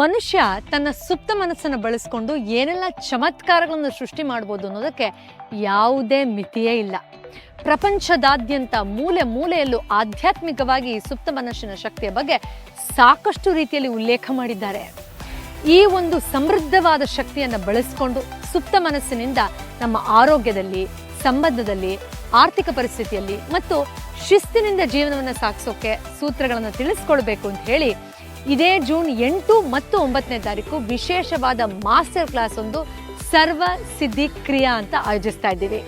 ಮನುಷ್ಯ ತನ್ನ ಸುಪ್ತ ಮನಸ್ಸನ್ನು ಬಳಸ್ಕೊಂಡು ಏನೆಲ್ಲ ಚಮತ್ಕಾರಗಳನ್ನು ಸೃಷ್ಟಿ ಮಾಡ್ಬೋದು ಅನ್ನೋದಕ್ಕೆ ಯಾವುದೇ ಮಿತಿಯೇ ಇಲ್ಲ. ಪ್ರಪಂಚದಾದ್ಯಂತ ಮೂಲೆ ಮೂಲೆಯಲ್ಲೂ ಆಧ್ಯಾತ್ಮಿಕವಾಗಿ ಸುಪ್ತ ಮನಸ್ಸಿನ ಶಕ್ತಿಯ ಬಗ್ಗೆ ಸಾಕಷ್ಟು ರೀತಿಯಲ್ಲಿ ಉಲ್ಲೇಖ ಮಾಡಿದ್ದಾರೆ. ಈ ಒಂದು ಸಮೃದ್ಧವಾದ ಶಕ್ತಿಯನ್ನು ಬಳಸಿಕೊಂಡು ಸುಪ್ತ ಮನಸ್ಸಿನಿಂದ ನಮ್ಮ ಆರೋಗ್ಯದಲ್ಲಿ, ಸಂಬಂಧದಲ್ಲಿ, ಆರ್ಥಿಕ ಪರಿಸ್ಥಿತಿಯಲ್ಲಿ ಮತ್ತು ಶಿಸ್ತಿನಿಂದ ಜೀವನವನ್ನು ಸಾಗಿಸೋಕೆ ಸೂತ್ರಗಳನ್ನು ತಿಳಿಸ್ಕೊಳ್ಬೇಕು ಅಂತ ಹೇಳಿ ಇದೇ ಜೂನ್ ಎಂಟು ಮತ್ತು ಒಂಬತ್ತನೇ ತಾರೀಕು ವಿಶೇಷವಾದ ಮಾಸ್ಟರ್ ಕ್ಲಾಸ್ ಒಂದು ಸರ್ವ ಸಿದ್ಧಿ ಕ್ರಿಯಾ ಅಂತ ಆಯೋಜಿಸ್ತಾ ಇದ್ದೀವಿ.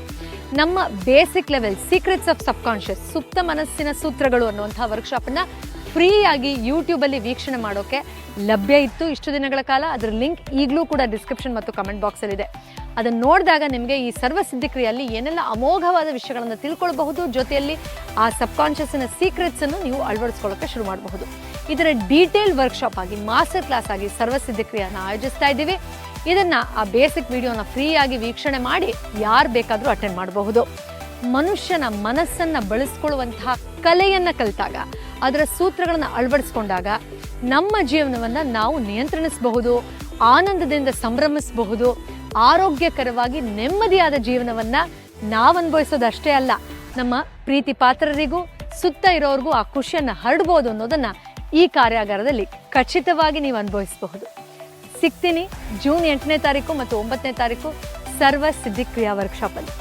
ನಮ್ಮ basic level secrets of subconscious ಸುಪ್ತ ಮನಸ್ಸಿನ ಸೂತ್ರಗಳು ಅನ್ನುವಂಥ ವರ್ಕ್ಶಾಪನ್ನು ಫ್ರೀಯಾಗಿ ಯೂಟ್ಯೂಬಲ್ಲಿ ವೀಕ್ಷಣೆ ಮಾಡೋಕೆ ಲಭ್ಯ ಇತ್ತು ಇಷ್ಟು ದಿನಗಳ ಕಾಲ. ಅದರ ಲಿಂಕ್ ಈಗಲೂ ಕೂಡ ಡಿಸ್ಕ್ರಿಪ್ಷನ್ ಮತ್ತು ಕಮೆಂಟ್ ಬಾಕ್ಸಲ್ಲಿದೆ. ಅದನ್ನು ನೋಡಿದಾಗ ನಿಮಗೆ ಈ ಸರ್ವಸಿದ್ಧಿಕ್ರಿಯಲ್ಲಿ ಏನೆಲ್ಲ ಅಮೋಘವಾದ ವಿಷಯಗಳನ್ನು ತಿಳ್ಕೊಳ್ಬಹುದು, ಜೊತೆಯಲ್ಲಿ ಆ ಸಬ್ ಕಾನ್ಷಿಯಸ್ನ ಸೀಕ್ರೆಟ್ಸನ್ನು ನೀವು ಅಳವಡಿಸ್ಕೊಳ್ಳೋಕೆ ಶುರು ಮಾಡಬಹುದು. ಇದರ ಡೀಟೇಲ್ ವರ್ಕ್ಶಾಪ್ ಆಗಿ, ಮಾಸ್ಟರ್ ಕ್ಲಾಸ್ ಆಗಿ ಸರ್ವಸಿದ್ಧಿಕ್ರಿಯೆಯನ್ನು ಆಯೋಜಿಸ್ತಾ ಇದ್ದೀವಿ. ಇದನ್ನ ಆ ಬೇಸಿಕ್ ವಿಡಿಯೋನ ಫ್ರೀಯಾಗಿ ವೀಕ್ಷಣೆ ಮಾಡಿ ಯಾರು ಬೇಕಾದರೂ ಅಟೆಂಡ್ ಮಾಡಬಹುದು. ಮನುಷ್ಯನ ಮನಸ್ಸನ್ನ ಬಳಸ್ಕೊಳ್ಳುವಂತಹ ಕಲೆಯನ್ನ ಕಲಿತಾಗ, ಅದರ ಸೂತ್ರಗಳನ್ನು ಅಳವಡಿಸ್ಕೊಂಡಾಗ ನಮ್ಮ ಜೀವನವನ್ನ ನಾವು ನಿಯಂತ್ರಿಸಬಹುದು, ಆನಂದದಿಂದ ಸಂಭ್ರಮಿಸಬಹುದು, ಆರೋಗ್ಯಕರವಾಗಿ ನೆಮ್ಮದಿಯಾದ ಜೀವನವನ್ನ ನಾವು ಅನುಭವಿಸೋದಷ್ಟೇ ಅಲ್ಲ, ನಮ್ಮ ಪ್ರೀತಿ ಪಾತ್ರರಿಗೂ ಸುತ್ತ ಇರೋರಿಗೂ ಆ ಖುಷಿಯನ್ನು ಹರಡ್ಬೋದು ಅನ್ನೋದನ್ನ ಈ ಕಾರ್ಯಾಗಾರದಲ್ಲಿ ಖಚಿತವಾಗಿ ನೀವು ಅನುಭವಿಸಬಹುದು. ಸಿಗ್ತೀನಿ ಜೂನ್ ಎಂಟನೇ ತಾರೀಕು ಮತ್ತು ಒಂಬತ್ತನೇ ತಾರೀಕು ಸರ್ವ ಸಿದ್ಧಿಕ್ರಿಯಾ ವರ್ಕ್ಶಾಪಲ್ಲಿ